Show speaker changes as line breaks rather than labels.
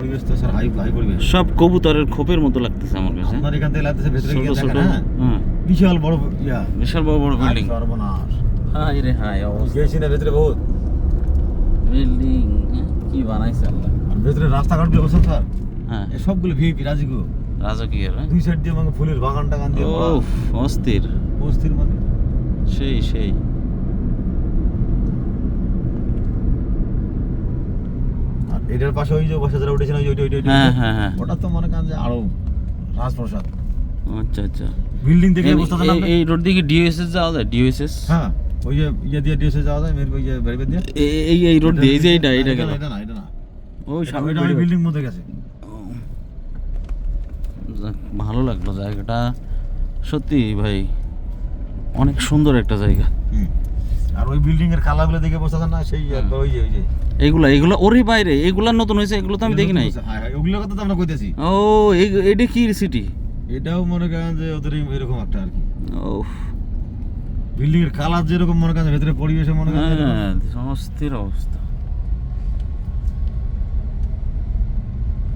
পরিবেশ তো sir high high পরিবেশ।
সব কবুতরের খোপের মতো লাগতেছে আমার কাছে।
আপনার এখান থেকে লাগতেছে ভেতরে গিয়ে দেখেন হ্যাঁ?
হ্যাঁ
বিশাল বড় ইয়া।
বিশাল বড় বড় বিল্ডিং।
সর্বনাশ।
হাই রে হাই অবস্থা।
গেছি না ভেতরে বহুত।
বিল্ডিং কি বানাইছে আল্লাহ।
আর ভেতরে রাস্তাঘাট স্যার?
হ্যাঁ।
সবগুলো ভিপি রাজিগো
রাজকীয় হ্যাঁ?
দুই সাইড দিয়ে ফুলের বাগান টাগান দিয়ে
ওফ অস্থির।
অস্থির মানে?
সেই সেই
আর এটার পাশে ওই যে বসে যারা উঠেছিল ওই ওইটা ওইটা,
হ্যাঁ। হ্যাঁ হ্যাঁ।
ওটা তো মনে করেন যে আরও রাজপ্রসাদ।
আচ্ছা আচ্ছা।
বিল্ডিং দেখে বুঝতে
এই-
পারলাম
এই রোড দিকে ডিওএসএস যাওয়া যায়? ডিওএসএস
হ্যাঁ ওই যে ইয়ে দিয়ে ডিএসএ যাওয়া যায় মেয়ের ওই যে বেরিয়ে দিয়ে?
এই এই রোড দিয়ে এই যে এইটা এইটা
এটা
গেল।
এটা না এটা না।
ওই সামনে
ওই বিল্ডিং মধ্যে গেছে।
ভালো লাগল জায়গাটা। সত্যি ভাই অনেক সুন্দর একটা জায়গা।
হুম। আর ওই বিল্ডিং এর কালাগুলো দেখে বসে না সেই ওই যে ওই যে।
এগুলা এগুলা ওরই বাইরে এগুলা নতুন হয়েছে এগুলো তো আমি দেখি নাই।
ওগুলোর কথা তো আমরা কইতেছি।
ও এটা কি সিটি
এটাও মনে করেন যে ওদের এরকম একটা আর কি।
ও
বিল্ডিং এর কালার যেরকম মনে করেন ভেতরে পরিবেশে মনে করেন।
হ্যাঁ অস্থির অবস্থা।